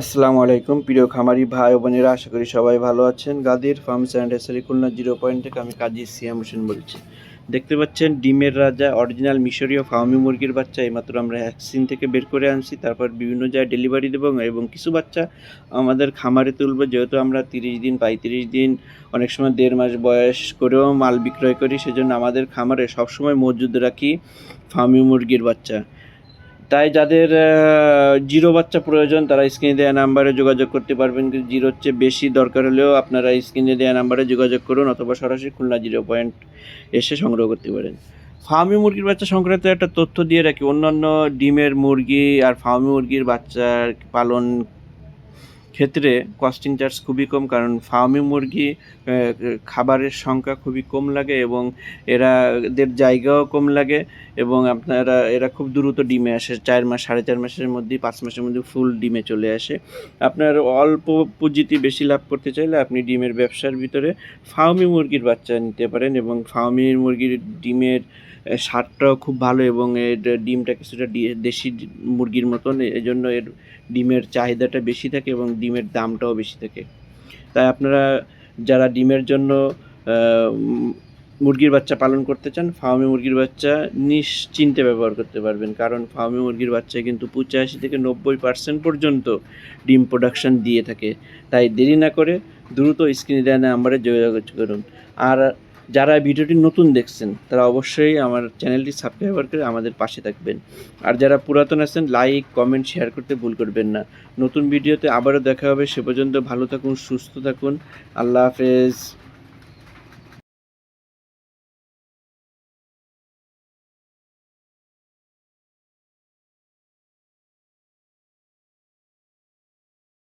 আসসালামু আলাইকুম, প্রিয় খামারি ভাই বোনেরা, আশা করি সবাই ভালো আছেন। Gadir farms and hatchery Khulna zero point থেকে, আমি কাজী সিয়াম হোসেন বলছি। দেখতে পাচ্ছেন, ডিমের রাজা, অরিজিনাল মিশরীয় ফার্মি মুরগির বাচ্চা, এইমাত্র আমরা ভ্যাকসিন থেকে বের করে আনছি। তারপর বিভিন্ন জায়গায় ডেলিভারি দেবো এবং কিছু বাচ্চা আমাদের খামারে তুলবো। যেহেতু আমরা তিরিশ দিন, পঁয়ত্রিশ দিন, অনেক সময় দেড় মাস বয়স করেও মাল বিক্রয় করি, সেজন্য আমাদের খামারে সবসময় মজুদ রাখি ফার্মি মুরগির বাচ্চা। তাই যাদের জিরো বাচ্চা প্রয়োজন, তারা স্ক্রিনে দেওয়া নাম্বারে যোগাযোগ করতে পারবেন। কিন্তু জিরোর চেয়ে বেশি দরকার হলেও আপনারা স্ক্রিনে দেওয়া নাম্বারে যোগাযোগ করুন অথবা সরাসরি খুলনা জিরো পয়েন্ট এসে সংগ্রহ করতে পারেন। ফার্মি মুরগির বাচ্চা সংক্রান্ত একটা তথ্য দিয়ে রাখি। অন্যান্য ডিমের মুরগি আর ফার্মি মুরগির বাচ্চার পালন ক্ষেত্রে কস্টিং চার্জ খুবই কম, কারণ ফার্মি মুরগি খাবারের সংখ্যা খুবই কম লাগে এবং এরা এদের জায়গাও কম লাগে এবং আপনারা, এরা খুব দ্রুত ডিমে আসে, চার মাস, সাড়ে চার মাসের মধ্যেই, পাঁচ মাসের মধ্যে ফুল ডিমে চলে আসে। আপনার অল্প পুঁজিতে বেশি লাভ করতে চাইলে আপনি ডিমের ব্যবসার ভিতরে ফার্মি মুরগির বাচ্চা নিতে পারেন এবং ফার্মি মুরগির ডিমের স্বাদটাও খুব ভালো এবং এর ডিমটা কিছুটা দেশি মুরগির মতন এই জন্য এর ডিমের চাহিদাটা বেশি থাকে এবং ডিমের দামটাও বেশি থাকে। তাই আপনারা যারা ডিমের জন্য মুরগির বাচ্চা পালন করতে চান ফার্মি মুরগির বাচ্চা নিশ্চিন্তে ব্যবহার করতে পারবেন। কারণ ফার্মি মুরগির বাচ্চা কিন্তু পঁচাশি থেকে নব্বই পার্সেন্ট পর্যন্ত ডিম প্রোডাকশন দিয়ে থাকে। তাই দেরি না করে দ্রুত স্ক্রিনে দেওয়া নাম্বারে যোগাযোগ করুন। আর যারা ভিডিওটি নতুন দেখছেন, তারা অবশ্যই আমার চ্যানেলটি সাবস্ক্রাইব করে আমাদের পাশে থাকবেন। আর যারা পুরাতন আছেন লাইক কমেন্ট শেয়ার করতে ভুল করবেন না। নতুন ভিডিওতে আবারও দেখা হবে, সে পর্যন্ত ভালো থাকুন, সুস্থ থাকুন। আল্লাহ হাফেজ।